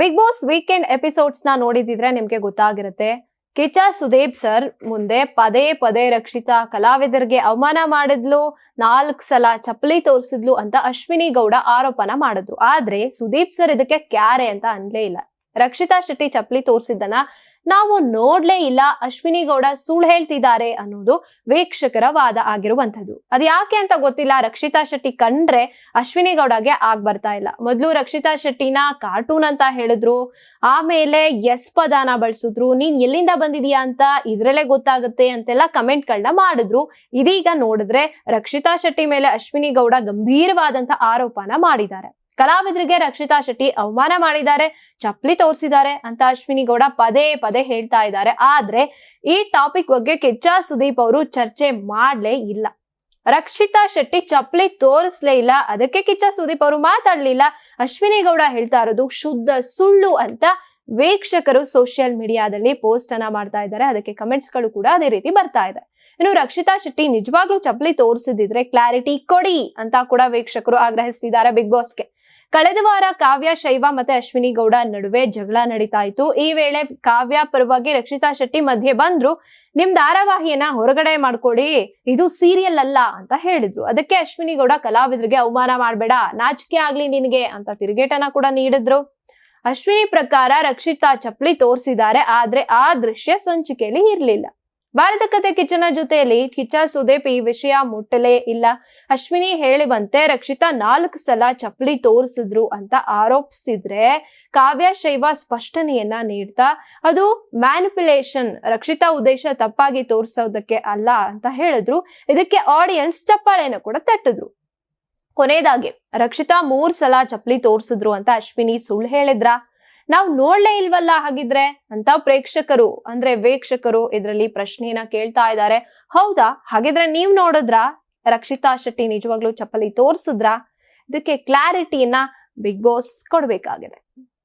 Big Boss weekend ಎಪಿಸೋಡ್ಸ್ನ ನೋಡಿದಿದ್ರೆ ನಿಮ್ಗೆ ಗೊತ್ತಾಗಿರುತ್ತೆ. ಕಿಚ ಸುದೀಪ್ ಸರ್ ಮುಂದೆ ಪದೇ ಪದೇ ರಕ್ಷಿತಾ ಕಲಾವಿದರಿಗೆ ಅವಮಾನ ಮಾಡಿದ್ಲು, ನಾಲ್ಕ್ ಸಲ ಚಪ್ಪಲಿ ತೋರಿಸಿದ್ಲು ಅಂತ ಅಶ್ವಿನಿ ಗೌಡ ಆರೋಪನ ಮಾಡಿದ್ರು. ಆದ್ರೆ ಸುದೀಪ್ ಸರ್ ಇದಕ್ಕೆ ಕ್ಯಾರೆ ಅಂತ ಅನ್ಲೇ ಇಲ್ಲ. ರಕ್ಷಿತಾ ಶೆಟ್ಟಿ ಚಪ್ಪಲಿ ತೋರಿಸಿದ್ದನ್ನ ನಾವು ನೋಡ್ಲೇ ಇಲ್ಲ. ಅಶ್ವಿನಿ ಗೌಡ ಸುಳ್ಳು ಹೇಳ್ತಿದ್ದಾರೆ ಅನ್ನೋದು ವೀಕ್ಷಕರ ವಾದ ಆಗಿರುವಂತದ್ದು ಅದು ಯಾಕೆ ಅಂತ ಗೊತ್ತಿಲ್ಲ. ರಕ್ಷಿತಾ ಶೆಟ್ಟಿ ಕಂಡ್ರೆ ಅಶ್ವಿನಿ ಗೌಡಗೆ ಆಗ್ ಬರ್ತಾ ಇಲ್ಲ. ಮೊದ್ಲು ರಕ್ಷಿತಾ ಶೆಟ್ಟಿನ ಕಾರ್ಟೂನ್ ಅಂತ ಹೇಳಿದ್ರು. ಆಮೇಲೆ ಎಸ್ ಪದಾನ ಬಳಸಿದ್ರು. ನೀನ್ ಎಲ್ಲಿಂದ ಬಂದಿದೀಯಾ ಅಂತ ಇದ್ರಲ್ಲೇ ಗೊತ್ತಾಗುತ್ತೆ ಅಂತೆಲ್ಲ ಕಮೆಂಟ್ಗಳನ್ನ ಮಾಡಿದ್ರು. ಇದೀಗ ನೋಡಿದ್ರೆ ರಕ್ಷಿತಾ ಶೆಟ್ಟಿ ಮೇಲೆ ಅಶ್ವಿನಿ ಗೌಡ ಗಂಭೀರವಾದಂತ ಆರೋಪನ ಮಾಡಿದ್ದಾರೆ. ಕಲಾವಿದರಿಗೆ ರಕ್ಷಿತಾ ಶೆಟ್ಟಿ ಅವಮಾನ ಮಾಡಿದ್ದಾರೆ, ಚಪ್ಪಲಿ ತೋರಿಸಿದ್ದಾರೆ ಅಂತ ಅಶ್ವಿನಿ ಗೌಡ ಪದೇ ಪದೇ ಹೇಳ್ತಾ ಇದ್ದಾರೆ. ಆದ್ರೆ ಈ ಟಾಪಿಕ್ ಬಗ್ಗೆ ಕೆಚ್ಚ ಸುದೀಪ್ ಅವರು ಚರ್ಚೆ ಮಾಡ್ಲೇ ಇಲ್ಲ. ರಕ್ಷಿತಾ ಶೆಟ್ಟಿ ಚಪ್ಪಲಿ ತೋರಿಸ್ಲೇ ಇಲ್ಲ, ಅದಕ್ಕೆ ಕಿಚ್ಚ ಸುದೀಪ್ ಅವರು ಮಾತಾಡ್ಲಿಲ್ಲ. ಅಶ್ವಿನಿ ಗೌಡ ಹೇಳ್ತಾ ಇರೋದು ಶುದ್ಧ ಸುಳ್ಳು ಅಂತ ವೀಕ್ಷಕರು ಸೋಷಿಯಲ್ ಮೀಡಿಯಾದಲ್ಲಿ ಪೋಸ್ಟ್ ಅನ್ನ ಮಾಡ್ತಾ ಇದ್ದಾರೆ. ಅದಕ್ಕೆ ಕಮೆಂಟ್ಸ್ಗಳು ಕೂಡ ಅದೇ ರೀತಿ ಬರ್ತಾ ಇದೆ. ಇನ್ನು ರಕ್ಷಿತಾ ಶೆಟ್ಟಿ ನಿಜವಾಗ್ಲೂ ಚಪ್ಪಲಿ ತೋರಿಸಿದ್ರೆ ಕ್ಲಾರಿಟಿ ಕೊಡಿ ಅಂತ ಕೂಡ ವೀಕ್ಷಕರು ಆಗ್ರಹಿಸ್ತಿದ್ದಾರೆ ಬಿಗ್ ಬಾಸ್ಗೆ. ಕಳೆದ ವಾರ ಕಾವ್ಯ, ಶೈವ ಮತ್ತೆ ಅಶ್ವಿನಿ ಗೌಡ ನಡುವೆ ಜಗಳ ನಡೀತಾ ಇತ್ತು ಈ ವೇಳೆ ಕಾವ್ಯ ಪರವಾಗಿ ರಕ್ಷಿತಾ ಶೆಟ್ಟಿ ಮಧ್ಯೆ ಬಂದ್ರು, ನಿಮ್ ಧಾರಾವಾಹಿಯನ್ನ ಹೊರಗಡೆ ಮಾಡ್ಕೊಡಿ, ಇದು ಸೀರಿಯಲ್ ಅಲ್ಲ ಅಂತ ಹೇಳಿದ್ರು. ಅದಕ್ಕೆ ಅಶ್ವಿನಿ ಗೌಡ ಕಲಾವಿದರಿಗೆ ಅವಮಾನ ಮಾಡ್ಬೇಡ, ನಾಚಿಕೆ ಆಗ್ಲಿ ನಿನಗೆ ಅಂತ ತಿರುಗೇಟನ ಕೂಡ ನೀಡಿದ್ರು. ಅಶ್ವಿನಿ ಪ್ರಕಾರ ರಕ್ಷಿತಾ ಚಪ್ಪಲಿ ತೋರಿಸಿದ್ದಾರೆ, ಆದ್ರೆ ಆ ದೃಶ್ಯ ಸಂಚಿಕೆಯಲ್ಲಿ ಇರ್ಲಿಲ್ಲ. ಭಾರತ ಕತೆ ಕಿಚ್ಚನ ಜೊತೆಯಲ್ಲಿ ಕಿಚ್ಚ ಸುದೀಪ್ ಈ ವಿಷಯ ಮುಟ್ಟಲೇ ಇಲ್ಲ. ಅಶ್ವಿನಿ ಹೇಳುವಂತೆ ರಕ್ಷಿತಾ ನಾಲ್ಕು ಸಲ ಚಪ್ಪಲಿ ತೋರಿಸಿದ್ರು ಅಂತ ಆರೋಪಿಸಿದ್ರೆ ಕಾವ್ಯ ಶೈವ ಸ್ಪಷ್ಟನೆಯನ್ನ ನೀಡ್ತಾ, ಅದು ಮ್ಯಾನಿಪುಲೇಷನ್ ರಕ್ಷಿತಾ ಉದ್ದೇಶ ತಪ್ಪಾಗಿ ತೋರಿಸೋದಕ್ಕೆ ಅಲ್ಲ ಅಂತ ಹೇಳಿದ್ರು. ಇದಕ್ಕೆ ಆಡಿಯನ್ಸ್ ಚಪ್ಪಾಳೆಯನ್ನು ಕೂಡ ತಟ್ಟಿದ್ರು. ಕೊನೆಯದಾಗಿ ರಕ್ಷಿತಾ ಮೂರ್ ಸಲ ಚಪ್ಪಲಿ ತೋರಿಸಿದ್ರು ಅಂತ ಅಶ್ವಿನಿ ಸುಳ್ಳು ಹೇಳಿದ್ರ? ನಾವು ನೋಡ್ಲೇ ಇಲ್ವಲ್ಲ ಹಾಗಿದ್ರೆ? ಅಂತ ಪ್ರೇಕ್ಷಕರು, ಅಂದ್ರೆ ವೀಕ್ಷಕರು ಇದರಲ್ಲಿ ಪ್ರಶ್ನೆಯನ್ನ ಕೇಳ್ತಾ ಇದ್ದಾರೆ ಹೌದಾ? ಹಾಗಿದ್ರೆ ನೀವ್ ನೋಡಿದ್ರಾ? ರಕ್ಷಿತಾ ಶೆಟ್ಟಿ ನಿಜವಾಗ್ಲೂ ಚಪ್ಪಲಿ ತೋರಿಸಿದ್ರಾ? ಇದಕ್ಕೆ ಕ್ಲಾರಿಟಿಯನ್ನ ಬಿಗ್ ಬಾಸ್ ಕೊಡ್ಬೇಕಾಗಿದೆ.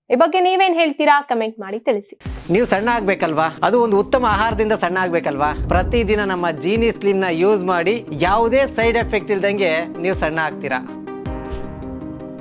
ಈ ಬಗ್ಗೆ ನೀವೇನ್ ಹೇಳ್ತೀರಾ? ಕಮೆಂಟ್ ಮಾಡಿ ತಿಳಿಸಿ. ನೀವು ಸಣ್ಣ ಆಗ್ಬೇಕಲ್ವಾ? ಅದು ಒಂದು ಉತ್ತಮ ಆಹಾರದಿಂದ ಸಣ್ಣ ಆಗ್ಬೇಕಲ್ವಾ? ಪ್ರತಿದಿನ ನಮ್ಮ ಜೀನಿ ಸ್ಲಿಮ್ನ ಯೂಸ್ ಮಾಡಿ ಯಾವುದೇ ಸೈಡ್ ಎಫೆಕ್ಟ್ ಇಲ್ದಂಗೆ ನೀವು ಸಣ್ಣ ಆಗ್ತೀರಾ?